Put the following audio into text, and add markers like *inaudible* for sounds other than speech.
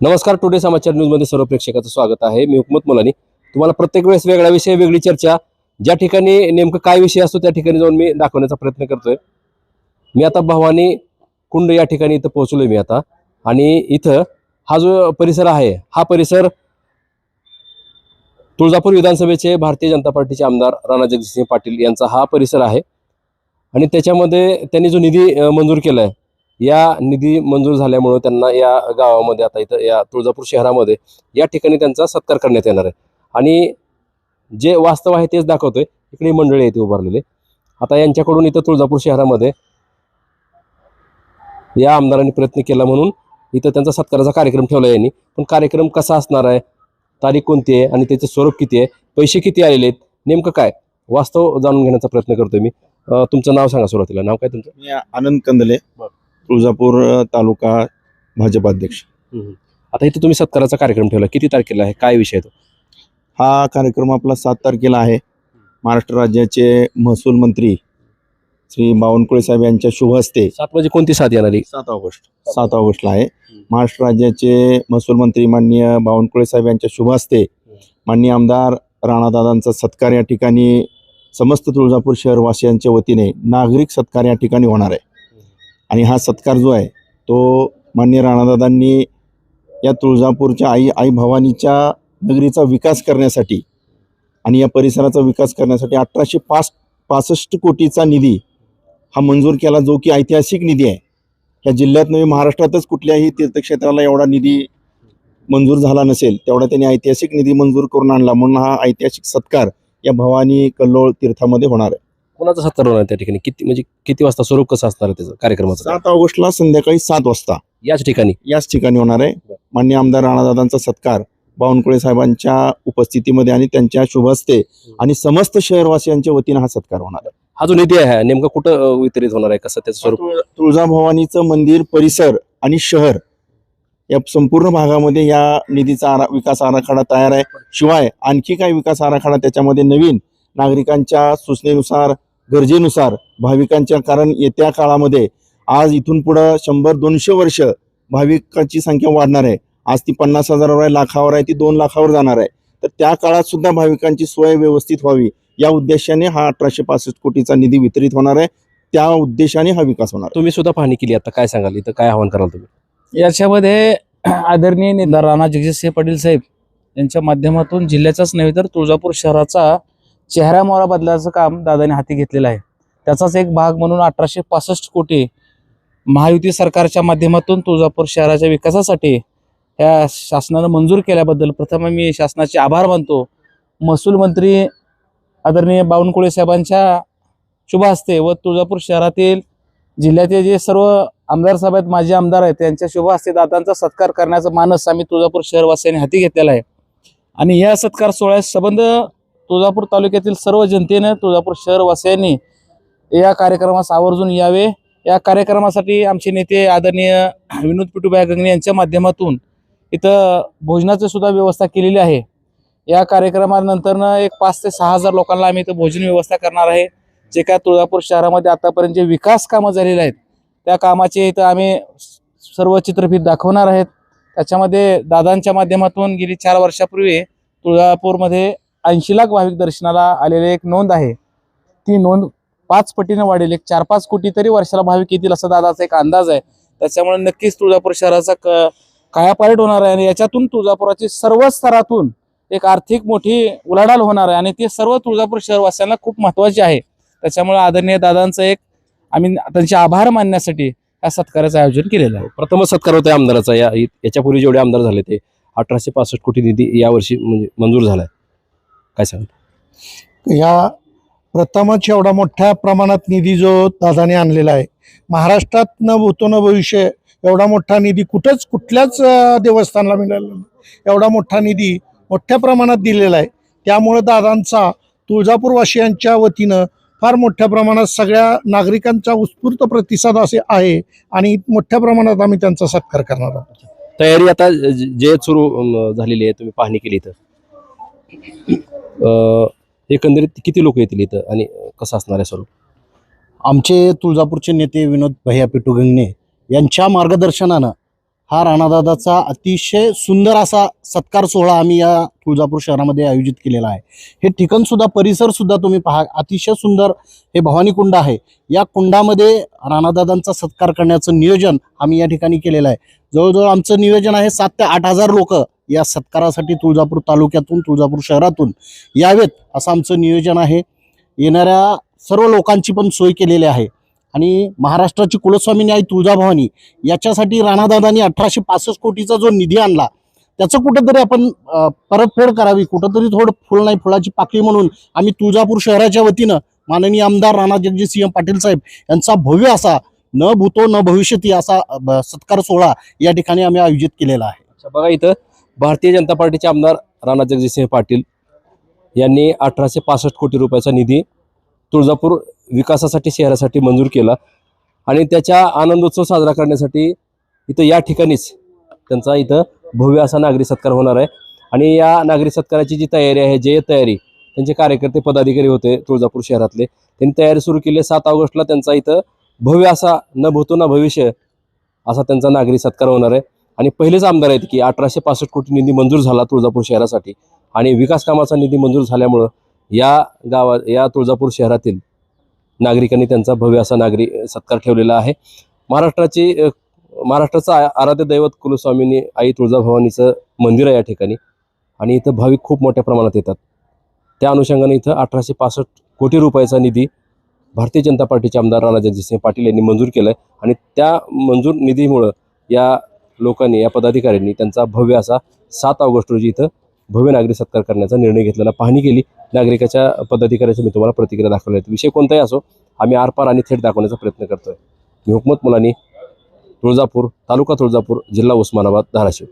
नमस्कार टुडे समाचार न्यूजमध्ये सर्व प्रेक्षकाचं स्वागत आहे. मी हुकमत मुलानी. तुम्हाला प्रत्येक वेळेस वेगळा विषय वेगळी चर्चा. ज्या ठिकाणी नेमकं काय विषय असतो त्या ठिकाणी जाऊन मी दाखवण्याचा प्रयत्न करतोय. मी आता भवानी कुंड या ठिकाणी इथं पोहोचलोय मी आता. आणि इथं हा जो परिसर आहे हा परिसर तुळजापूर विधानसभेचे भारतीय जनता पार्टीचे आमदार राणा जगजितसिंह पाटील यांचा हा परिसर आहे. आणि त्याच्यामध्ये त्यांनी जो निधी मंजूर केला आहे या निधी मंजूर झाल्यामुळं त्यांना या गावामध्ये आता इथं या तुळजापूर शहरामध्ये या ठिकाणी त्यांचा सत्कार करण्यात येणार आहे. आणि जे वास्तव आहे तेच दाखवतोय. इकडे मंडळी आहेत उभारलेले. आता यांच्याकडून इथं तुळजापूर शहरामध्ये या आमदारांनी प्रयत्न केला म्हणून इथं त्यांचा सत्काराचा कार्यक्रम ठेवला यांनी. पण कार्यक्रम कसा असणार आहे? तारीख कोणती आहे? आणि त्याचं स्वरूप किती आहे? पैसे किती आलेले आहेत? नेमकं काय? वास्तव जाणून घेण्याचा प्रयत्न करतोय मी. तुमचं नाव सांगा सुरुवातीला. नाव काय तुमचं? मी आनंद कंदले. तुळजापूर तालुका भाजप अध्यक्ष. आता इथं तुम्ही सत्काराचा कार्यक्रम ठेवला. किती तारखेला आहे? काय विषय आहे तो? हा कार्यक्रम आपला सात तारखेला आहे. महाराष्ट्र राज्याचे महसूल मंत्री श्री बावनकुळे साहेब यांच्या शुभ हस्ते सात म्हणजे कोणती साथ येणारी सात ऑगस्ट सात ऑगस्टला आहे. महाराष्ट्र राज्याचे महसूल मंत्री माननीय बावनकुळे साहेब यांच्या शुभ हस्ते माननीय आमदार राणादादांचा सत्कार या ठिकाणी समस्त तुळजापूर शहरवासियांच्या वतीने नागरिक सत्कार या ठिकाणी होणार आहे. आणि हा सत्कार जो आहे तो मान्य राणादादांनी या तुळजापूरच्या आई आई भवानीच्या नगरीचा विकास करण्यासाठी आणि या परिसराचा विकास करण्यासाठी अठराशे पाच पासष्ट कोटीचा निधी हा मंजूर केला जो की ऐतिहासिक निधी आहे. या जिल्ह्यात नव्हे महाराष्ट्रातच कुठल्याही तीर्थक्षेत्राला एवढा निधी मंजूर झाला नसेल तेवढा त्यांनी ऐतिहासिक निधी मंजूर करून आणला. म्हणून हा ऐतिहासिक सत्कार या भवानी कल्लोळ तीर्थामध्ये होणार आहे. कोणाचा सत्कार होणार त्या ठिकाणी? किती म्हणजे किती वाजता स्वरूप कसं असणार आहे त्याचं कार्यक्रमाचं? सात ऑगस्टला संध्याकाळी सात वाजता. याच ठिकाणी? याच ठिकाणी होणार आहे. मान्य आमदार राणादादांचा सत्कार बावनकुळे साहेबांच्या उपस्थितीमध्ये आणि त्यांच्या शुभ हस्ते आणि समस्त शहरवासियांच्या वतीने हा सत्कार होणार आहे. हा जो निधी आहे नेमका कुठं वितरित होणार आहे? कसं त्याचं स्वरूप? तुळ- तुळजाभवानीचं मंदिर परिसर आणि शहर या संपूर्ण भागामध्ये या निधीचा आरा विकास आराखडा तयार आहे. शिवाय आणखी काही विकास आराखडा त्याच्यामध्ये नवीन नागरिकांच्या सूचनेनुसार गरजेनुसार भाविकांच्या कारण येत्या काळामध्ये आज इथून पुढं शंभर दोनशे वर्ष भाविकांची संख्या वाढणार आहे. आज ती पन्नास हजारावर आहे लाखावर आहे ती दोन लाखावर जाणार आहे. तर त्या काळात सुद्धा भाविकांची सोय व्यवस्थित व्हावी. या उद्देशाने हा अठराशे पासष्ट कोटीचा निधी वितरित होणार आहे. त्या उद्देशाने हा विकास होणार आहे. तुम्ही सुद्धा पाहणी केली आता काय सांगाल? इथं काय आव्हान कराल तुम्ही? याच्यामध्ये *clears throat* आदरणीय नेता राणा जगजितसिंह पाटील साहेब यांच्या माध्यमातून जिल्ह्याचाच नव्हे तर तुळजापूर शहराचा चेहरा मोहरा बदलाचं काम दादाने हाती घेतलेलं आहे. त्याचाच एक भाग म्हणून अठराशे पासष्ट कोटी महायुती सरकारच्या माध्यमातून तुळजापूर शहराच्या विकासासाठी या शासनानं मंजूर केल्याबद्दल प्रथम मी शासनाचे आभार मानतो. महसूल मंत्री आदरणीय बावनकुळे साहेबांच्या शुभ हस्ते व तुळजापूर शहरातील जिल्ह्याचे जे सर्व आमदार साहेब आहेत माजी आमदार आहेत त्यांच्या शुभ हस्ते दादांचा सत्कार करण्याचा मानस आम्ही तुळजापूर शहरवासियांनी हाती घेतलेला आहे. आणि या सत्कार सोहळ्यास संबंध तुळजापूर तालुक्यातील सर्व जनतेनं तुळजापूर शहरवासियांनी या कार्यक्रमास आवर्जून यावे. या कार्यक्रमासाठी आमचे नेते आदरणीय विनोद पिटूबाई गंगणे यांच्या माध्यमातून इथं भोजनाची सुद्धा व्यवस्था केलेली आहे. या कार्यक्रमानंतरनं एक पाच ते सहा हजार लोकांना आम्ही इथं भोजन व्यवस्था करणार आहे. जे काय तुळजापूर शहरामध्ये आतापर्यंत जे विकास कामं झालेली आहेत त्या कामाचे इथं आम्ही सर्व चित्रफित दाखवणार आहेत. त्याच्यामध्ये दादांच्या माध्यमातून गेली चार वर्षापूर्वी तुळजापूरमध्ये ऐंशी लाख भाविक दर्शनाला आलेली एक नोंद आहे. ती नोंद पाच पटीने वाढेल. एक चार पाच कोटी तरी वर्षाला भाविक येतील असा दादाचा एक अंदाज आहे. त्याच्यामुळे नक्कीच तुळजापूर शहराचा क कायापालट होणार आहे आणि याच्यातून तुळजापुराची सर्व स्तरातून एक आर्थिक मोठी उलाढाल होणार आहे आणि ते सर्व तुळजापूर शहरवासियांना खूप महत्त्वाचे आहे. त्याच्यामुळे आदरणीय दादांचं एक आम्ही त्यांचे आभार मानण्यासाठी या सत्काराचं आयोजन केलेलं आहे. प्रथमच सत्कार होता आमदाराचा. या याच्यापूर्वी जेवढे आमदार झाले ते अठराशे पासष्ट कोटी निधी यावर्षी म्हणजे मंजूर झालाय. काय सांगाल? ह्या प्रथमच एवढा मोठ्या प्रमाणात निधी जो दादाने आणलेला आहे महाराष्ट्रात न भूतो न भविष्य एवढा मोठा निधी कुठंच कुठल्याच देवस्थानला मिळाला नाही. एवढा मोठा निधी मोठ्या प्रमाणात दिलेला आहे. त्यामुळे दादांचा तुळजापूरवासियांच्या वतीनं फार मोठ्या प्रमाणात सगळ्या नागरिकांचा उत्स्फूर्त प्रतिसाद असे आहे आणि मोठ्या प्रमाणात आम्ही त्यांचा सत्कार करणार आहोत. तयारी आता ज- सुरू झालेली आहे तुम्ही पाहणी केली अं, एकंदरीत किती लोक येतील इथं आणि कसं असणार आहे स्वरूप? आमचे तुळजापूरचे नेते विनोद भैया पिटू गंगणे यांच्या मार्गदर्शनानं हा राणादादाचा अतिशय सुंदर असा सत्कार सोहळा आम्ही या तुळजापूर शहरामध्ये आयोजित केलेला आहे. हे ठिकाण सुद्धा परिसर सुद्धा तुम्ही पहा अतिशय सुंदर हे भवानी कुंड आहे. या कुंडामध्ये राणादादांचा सत्कार करण्याचं नियोजन आम्ही या ठिकाणी केलेलं आहे. जवळजवळ आमचं नियोजन आहे सात ते आठ हजार लोक या सत्कारासाठी तुळजापूर तालुक्यातून तुळजापूर शहरातून यावेत असं आमचं नियोजन आहे. येणाऱ्या सर्व लोकांची पण सोय केलेली आहे. आणि महाराष्ट्राची कुलस्वामिनी आई तुळजाभवानी याच्यासाठी राणादादांनी अठराशे पासष्ट कोटीचा जो निधी आणला त्याचं कुठंतरी आपण परतफेड करावी कुठंतरी थोडं फुल नाही फुलाची पाकळी म्हणून आम्ही तुळजापूर शहराच्या वतीनं माननीय आमदार राणा जगजितसिंह पाटील साहेब यांचा भव्य असा न भूतो न भविष्यती असा सत्कार सोहळा या ठिकाणी आम्ही आयोजित केलेला आहे. बघा इथं भारतीय जनता पार्टीचे आमदार राणा जगजितसिंह पाटील यांनी अठराशे पासष्ट कोटी रुपयाचा निधी तुळजापूर विकासासाठी शहरासाठी मंजूर केला. आणि त्याच्या आनंदोत्सव साजरा करण्यासाठी इथं या ठिकाणीच त्यांचा इथं भव्य असा नागरी सत्कार होणार आहे. आणि या नागरी सत्काराची जी तयारी आहे जे तयारी त्यांचे कार्यकर्ते पदाधिकारी होते तुळजापूर शहरातले त्यांनी तयारी सुरू केली सात ऑगस्टला त्यांचा इथं भव्य असा न भूतो ना भविष्य असा त्यांचा नागरी सत्कार होणार आहे. आणि पहिलेच आमदार आहेत की अठराशे पासष्ट कोटी निधी मंजूर झाला तुळजापूर शहरासाठी. आणि विकास कामाचा निधी मंजूर झाल्यामुळं या गावात या तुळजापूर शहरातील नागरिकांनी त्यांचा भव्य असा नागरी सत्कार ठेवलेला आहे. महाराष्ट्राची महाराष्ट्राचं आ- आराध्य दैवत कुलस्वामीनी आई तुळजाभवानीचं मंदिर आहे या ठिकाणी. आणि इथं भाविक खूप मोठ्या प्रमाणात येतात. त्या अनुषंगाने इथं अठराशे पासष्ट कोटी रुपयाचा निधी भारतीय जनता पार्टीचे आमदार राणा जगजितसिंह पाटील यांनी मंजूर केला आहे आणि त्या मंजूर निधीमुळं या लोकांनी या पदाधिकाऱ्यांनी त्यांचा भव्य असा सात ऑगस्ट रोजी इथं भव्य नागरिक सत्कार करण्याचा निर्णय घेतलेला पाहणी केली. नागरिकाच्या पदाधिकाऱ्याची मी तुम्हाला प्रतिक्रिया दाखवली आहेत विषय कोणताही असो आम्ही आरपार आणि थेट दाखवण्याचा प्रयत्न करतोय. मी हुकमत मुलानी तुळजापूर तालुका तुळजापूर जिल्हा उस्मानाबाद धाराशिव.